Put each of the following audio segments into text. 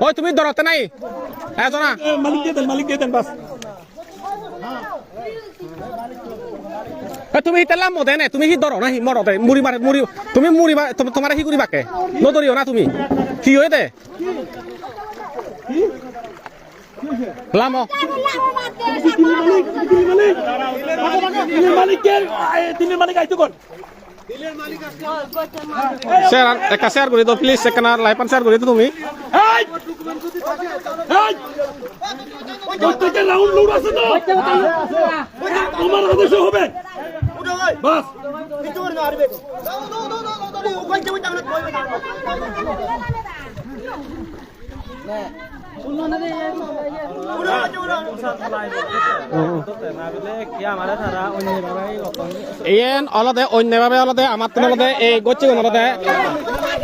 ওই তুমি ধরতে নাই? হ্যাঁ না মালিক দিয়ে দেন মালিক দিয়ে দেন বাস। এ, তুমি হিতেলাম মদে নে তুমি হি ধরো না হি মরতে মুড়ি মারে মুড়ি তুমি মুড়ি মারে তোম- তোমার হি করি বাকে নদরিও না তুমি। কি হয়ে দে লামো মালিক মালিক। আইতো কর শেয়ার একটা শেয়ার করে দাও প্লিজ একটা লাইফ শেয়ার করে দাও তুমি! প্রত্যেকের রাউন্ড লোড আছে তো? তোমার আদেশে হবে। বাস। ইয়েন, অলদে, অন্যভাবে অলদে, আমার তো অলদে, এই গচ্ছি অলদে।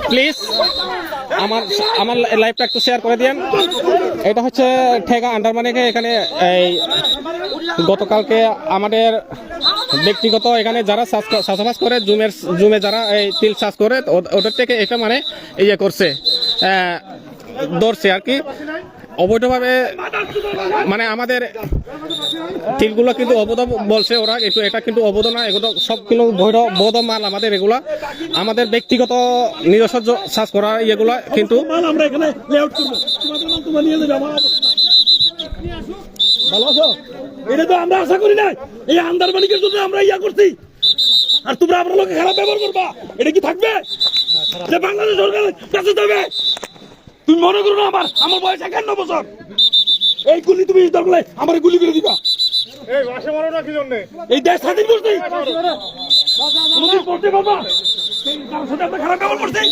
প্লিজ আমার আমার লাইফটা একটু শেয়ার করে দিন এটা হচ্ছে ঠেকা আন্ডারমানিকে এখানে এই গতকালকে আমাদের ব্যক্তিগত এখানে যারা চাষ- চাষাবাস করে, জুমের জুমে যারা এই তিল চাষ করে ওদের থেকে এটা মানে ইয়ে করছে ধরছে আর কি। অবৈধভাবে মানে আমাদের তিলগুলো কিন্তু অবৈধ বলছে ওরা একটু এটা কিন্তু অবৈধ না, এগুলো সব কিন্তু বৈধ বৈধ মাল আমাদের এগুলা। আমাদের ব্যক্তিগত নিজস্ব চাষ করা ইয়েগুলা কিন্তু আর তোমরা আমরা লোকে খারাপ ব্যবহার করবা। এটা কি থাকবে? বাংলাদেশ সরকারের কাছে যাবে। তুমি মনে করো না আমার? আমার বয়স একান্ন বছর। এই গুলি তুমি দরকার আমার গুলি করে দিবা। এই দেশ স্বাধীন করছি। কোনোদিন করতে পারবা? কারোর সাথে খারাপ ব্যবহার করছি?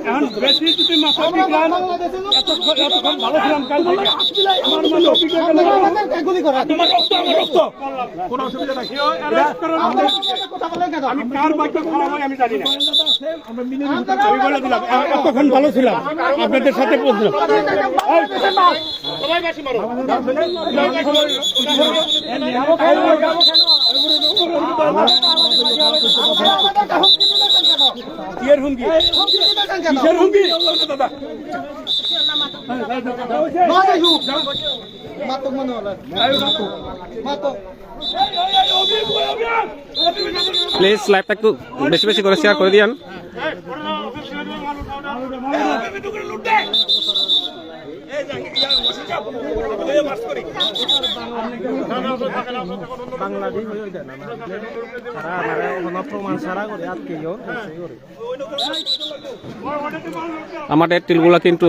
এখন বেশি যদি মাথা বিজ্ঞান এতক্ষণ এতক্ষণ ভালো ছিলাম কাল আমার মানে অভিজ্ঞতা তোমার রক্ত আমার রক্ত কোনো অসুবিধা নাই আমি কার বাক্য খারাপ হয় আমি জানি না আমি বলে দিলাম এতক্ষণ ভালো ছিলাম আপনাদের সাথে কিয়ের হুমকি হুমকি দাদা প্লিজ লাইভটা একটু বেশি বেশি করে শেয়ার করে আমাদের টিলগুলো কিন্তু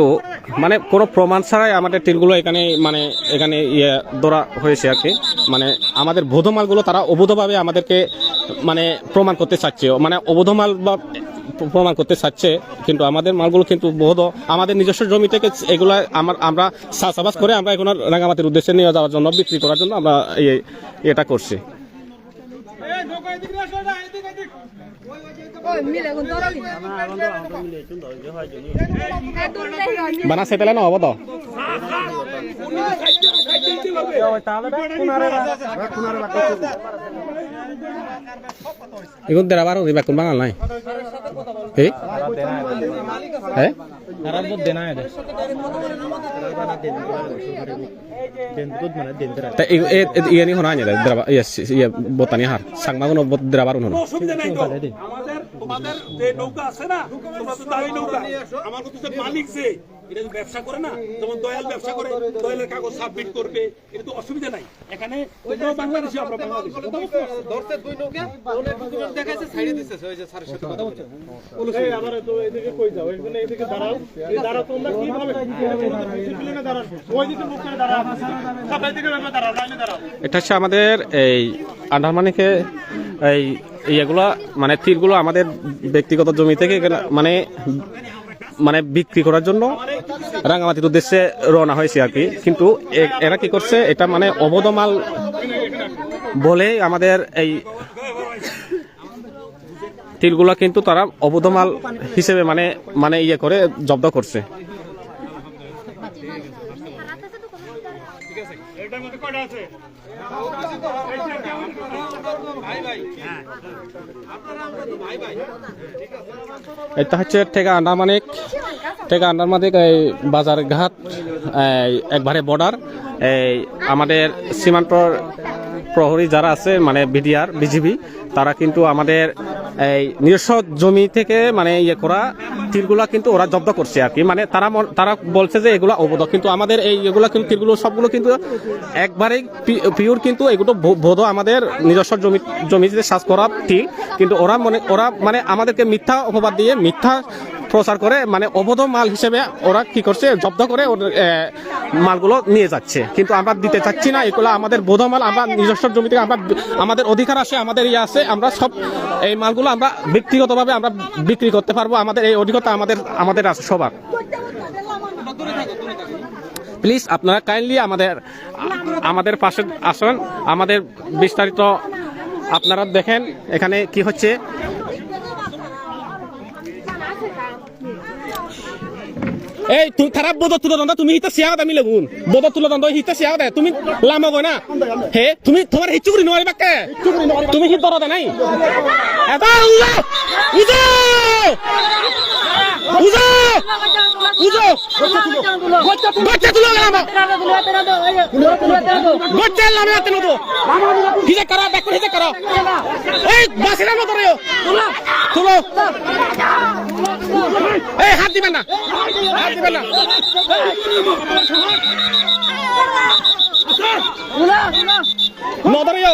মানে কোনো প্রমাণ ছাড়াই আমাদের তিলগুলো এখানে মানে এখানে ইয়ে ধরা হয়েছে আর কি। মানে আমাদের বোধমালগুলো তারা অবৈধভাবে আমাদেরকে মানে প্রমাণ করতে চাচ্ছে। মানে অবৈধ মাল বা প্রমাণ করতে চাচ্ছে, কিন্তু আমাদের মালগুলো কিন্তু বৈধ আমাদের নিজস্ব জমি থেকে এগুলো আমার, আমরা চাষাবাস করে আমরা এখন রাঙামাটির উদ্দেশ্যে নিয়ে যাওয়ার জন্য, বিক্রি করার জন্য আমরা এটা করছি। বানা সে পেলে না হব তো এখন দেড় বার হইবা কোন বাঙাল নাই। এই? হ্যাঁ? তা এই এই ইয়ে নি হনা আনি দ্রাবা ইয়ে বতানি হার। সাংমা কোনো দ্রাবার হনো আমাদের যে নৌকা আছে না, তোমরা তো দামি নৌকা। আমার যে মালিক যে। এটা ব্যবসা করে না যেমন দয়াল ব্যবসা করে দয়ালের কাগজ সাবমিট করবে এটা তো অসুবিধা নাই। এখানে তোমরাও বাংলাদেশি আমরা বাংলাদেশি ধরতে দুই নৌকা ওনে ডকুমেন্ট দেখাইছে ছাইড়ে দিছে ওই যে স্যারের সাথে কথা বলছে। এই আবার তো এদিকে কই যাও এখানে এদিকে দাঁড়াও। এই দাঁড়াও তোমরা কীভাবে ডিসিপ্লিনে দাঁড়াও। ওই দিকে মুখ করে দাঁড়াও। সবাই দিকে দাঁড়াও লাইনে দাঁড়াও। এটা হচ্ছে আমাদের এই আন্ডারমানিকে এই ইয়েগুলো মানে তীরগুলো আমাদের ব্যক্তিগত জমি থেকে মানে মানে বিক্রি করার জন্য রাঙামাটির উদ্দেশ্যে রওনা হয়েছে আর কি। কিন্তু এরা কি করছে, এটা মানে অবৈধ মাল বলে আমাদের এই তীরগুলো কিন্তু তারা অবৈধ মাল হিসেবে মানে মানে ইয়ে করে, জব্দ করছে। এটা হচ্ছে ঠেকা আন্দামানিক ঠেকা আন্দামানিক এই বাজারঘাট একবারে বর্ডার এই আমাদের সীমান্ত প্রহরী যারা আছে মানে বিডিআর, বিজিবি, তারা কিন্তু আমাদের এই নিজস্ব জমি থেকে মানে ইয়ে করা তীরগুলা কিন্তু ওরা জব্দ করছে আর কি। মানে তারা তারা বলছে যে এগুলো অবৈধ। কিন্তু আমাদের এই এগুলো কিন্তু তীরগুলো সবগুলো কিন্তু একবারেই পিওর কিন্তু এগুলো বোধ আমাদের নিজস্ব জমি জমি জমিতে চাষ করা ঠিক কিন্তু ওরা মনে ওরা মানে আমাদেরকে মিথ্যা অপবাদ দিয়ে মিথ্যা প্রচার করে। মানে অবৈধ মাল হিসেবে ওরা কি করছে? জব্দ করে মালগুলো নিয়ে যাচ্ছে। কিন্তু আমরা দিতে চাচ্ছি না, এগুলো আমাদের বোধ মাল আমরা নিজস্ব জমি থেকে আমরা আমাদের অধিকার আছে আমাদের ইয়ে আছে আমরা সব এই মালগুলো আমরা ব্যক্তিগতভাবে আমরা বিক্রি করতে পারব, আমাদের এই অধিকতা আমাদের আমাদের আছে সবার। প্লিজ আপনারা কাইন্ডলি আমাদের আমাদের পাশে আসুন, আমাদের বিস্তারিত আপনারা দেখেন, এখানে কি হচ্ছে। এই, তুমি খারাপ বোধ তুলো দন্দা তুমি হিতা সিয়া কথা লাগুন বোধ তুলো দন্দ হিতা সিয়া কথা তুমি লাম গো না। হে, তুমি তোমার হিচু করি নয় বাকে। তুমি হিত দরদে নাই? এটা উজা উজো! এই হাত দিবেন না। হাত দিবেন না। নদরিও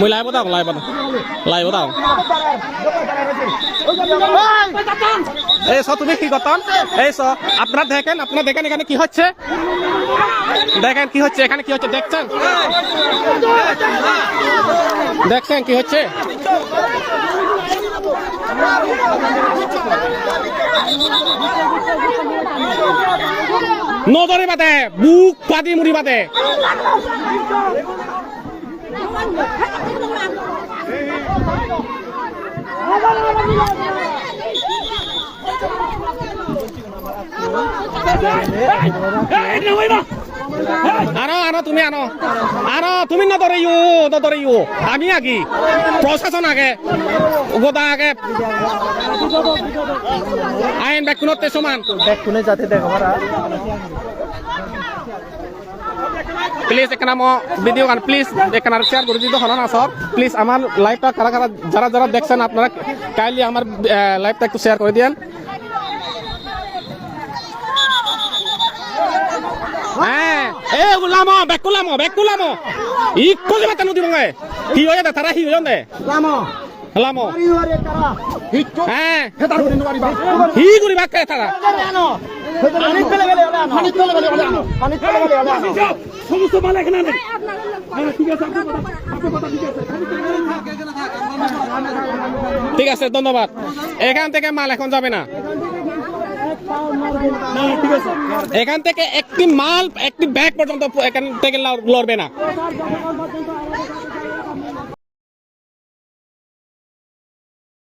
মই লাইভ দাও লাইভ দাও লাইভ দাও এই চ তুমি কি করতাম? এই চ আপনারা দেখেন আপনারা দেখেন এখানে কি হচ্ছে? দেখেন কি হচ্ছে, এখানে কি হচ্ছে, দেখছেন? দেখছেন কি হচ্ছে? নজরে বাদে বুক পাতি মুড়ি বাদে আনো আনো তুমি আনো আনো তুমি নদরে ইউ নদরে ইউ। আমি আগে প্রশাসন আগে গোদা আগে। আইন ব্যাকুণতে সমান? কোনে যাতে দেখাবারা প্লিজ এখানে মো ভিডিও গান প্লিজ এখানে শেয়ার করে দিতে হলো না সব প্লিজ আমার লাইভটা কারা কারা যারা যারা দেখছেন আপনারা কাইন্ডলি আমার লাইভটা একটু শেয়ার করে দিন হ্যাঁ। এ উলামো বেকুলামো বেকুলামো ই কোজে বাতা নদী মঙ্গে কি হয়ে দে তারা হি হয়ে দে। লামো লামো হ্যাঁ। হি করি বাকে তারা? সমস্ত মাল এখানে হ্যাঁ, ঠিক আছে আপনার কথা আপনার কথা ঠিক আছে ধন্যবাদ। এখান থেকে মাল এখন যাবে না। এখান থেকে একটি মাল একটি ব্যাগ পর্যন্ত এখান থেকে লড়বে না।